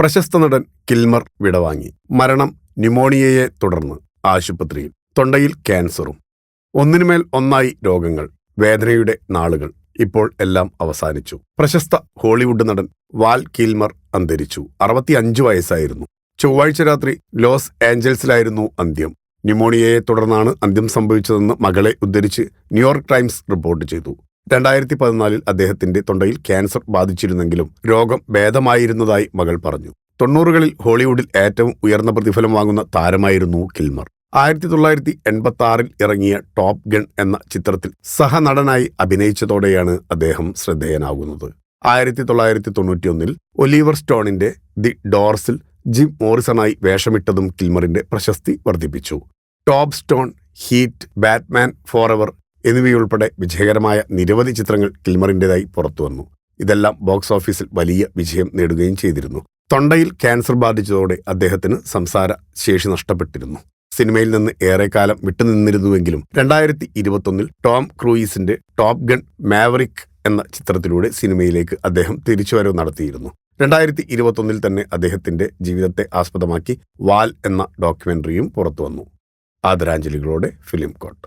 പ്രശസ്ത നടൻ കിൽമർ വിടവാങ്ങി. മരണം ന്യൂമോണിയയെ തുടർന്ന് ആശുപത്രിയിൽ. തൊണ്ടയിൽ ക്യാൻസറും. ഒന്നിനുമേൽ ഒന്നായി രോഗങ്ങൾ. വേദനയുടെ നാളുകൾ ഇപ്പോൾ എല്ലാം അവസാനിച്ചു. പ്രശസ്ത ഹോളിവുഡ് നടൻ വാൽ കിൽമർ അന്തരിച്ചു. അറുപത്തിയഞ്ചു വയസ്സായിരുന്നു. ചൊവ്വാഴ്ച രാത്രി ലോസ് ആഞ്ചൽസിലായിരുന്നു അന്ത്യം. ന്യൂമോണിയയെ തുടർന്നാണ് അന്ത്യം സംഭവിച്ചതെന്ന് മകളെ ഉദ്ധരിച്ച് ന്യൂയോർക്ക് ടൈംസ് റിപ്പോർട്ട് ചെയ്തു. രണ്ടായിരത്തി പതിനാലിൽ അദ്ദേഹത്തിന്റെ തൊണ്ടയിൽ ക്യാൻസർ ബാധിച്ചിരുന്നെങ്കിലും രോഗം ഭേദമായിരുന്നതായി മകൾ പറഞ്ഞു. തൊണ്ണൂറുകളിൽ ഹോളിവുഡിൽ ഏറ്റവും ഉയർന്ന പ്രതിഫലം വാങ്ങുന്ന താരമായിരുന്നു കിൽമർ. ആയിരത്തി തൊള്ളായിരത്തി എൺപത്തി ആറിൽ ഇറങ്ങിയ ടോപ് ഗൺ എന്ന ചിത്രത്തിൽ സഹനടനായി അഭിനയിച്ചതോടെയാണ് അദ്ദേഹം ശ്രദ്ധേയനാകുന്നത്. ആയിരത്തി തൊള്ളായിരത്തി തൊണ്ണൂറ്റിയൊന്നിൽ ഒലീവർ സ്റ്റോണിന്റെ ദി ഡോർസിൽ ജിം മോറിസണായി വേഷമിട്ടതും കിൽമറിന്റെ പ്രശസ്തി വർദ്ധിപ്പിച്ചു. Top stone heat Batman forever എന്നിവയുൾപ്പെടെ വിജയകരമായ നിരവധി ചിത്രങ്ങൾ കിൽമറിന്റെതായി പുറത്തുവന്നു ഇതെല്ലാം ബോക്സ് ഓഫീസിൽ വലിയ വിജയം നേടുകയും ചെയ്തിരുന്നു. തൊണ്ടയിൽ ക്യാൻസർ ബാധിച്ചതോടെ അദ്ദേഹത്തിന് സംസാര ശേഷി നഷ്ടപ്പെട്ടിരുന്നു. സിനിമയിൽ നിന്ന് ഏറെക്കാലം വിട്ടുനിന്നിരുന്നുവെങ്കിലും രണ്ടായിരത്തി ഇരുപത്തൊന്നിൽ ടോം ക്രൂയിസിന്റെ ടോപ് ഗൺ മാവറിക് എന്ന ചിത്രത്തിലൂടെ സിനിമയിലേക്ക് അദ്ദേഹം തിരിച്ചുവരവ് നടത്തിയിരുന്നു. രണ്ടായിരത്തി ഇരുപത്തൊന്നിൽ തന്നെ അദ്ദേഹത്തിന്റെ ജീവിതത്തെ ആസ്പദമാക്കി വാൽ എന്ന ഡോക്യുമെന്ററിയും പുറത്തുവന്നു ആദരാഞ്ജലികളോടെ ഫിലിം കോട്ട്